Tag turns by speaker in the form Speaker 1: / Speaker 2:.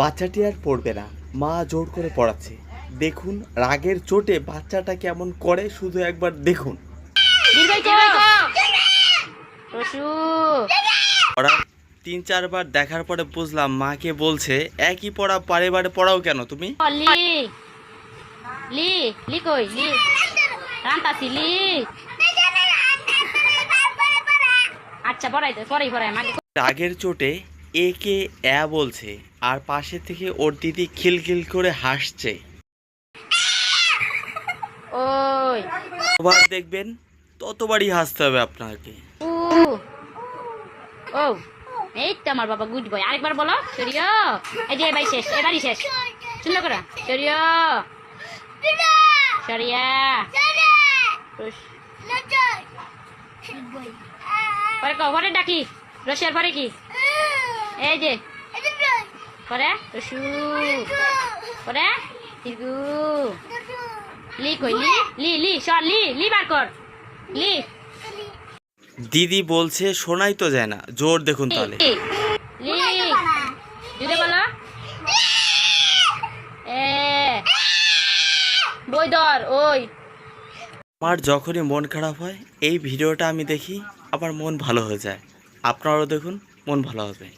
Speaker 1: বাচ্চাটি আর পড়বে না। মা জোর করে পড়াচ্ছে। দেখুন রাগের চোটে বাচ্চাটা কেমন করে শুধু একবার দেখুন। পড়া তিন চারবার দেখার পরে বুঝলাম মাকে বলছে একই পড়া বারে বারে পড়াও কেন তুমি? রাগের চোটে একে অ্যা বলছে আর পাশে থেকে ওর দিদি খিলখিল করে হাসছে।
Speaker 2: ওই।
Speaker 1: দেখবেন ততবারই হাসতে হবে আপনাকে।
Speaker 2: ও এই তো আমার বাবা গুড বয় আরেকবার বলো সরিয় এই যে এবারই শেষ এবারই শেষ। সুন্দর করে সরিয় সরিয়া পরে কো পরে ডাকি রসিয়ার পরে কি? এই যে। পরে পরে লি কই? লি লি লি সর লি লি বার কর। লি।
Speaker 1: দিদি বলছে শোনাই তো যায় না। জোর দেখুন তাহলে
Speaker 2: লি। জুড়ে বলো। বই ধর ওই।
Speaker 1: আমার যখনই মন খারাপ হয় এই ভিডিওটা আমি দেখি আমার মন ভালো হয়ে যায়। আপনারাও দেখুন মন ভালো হবে।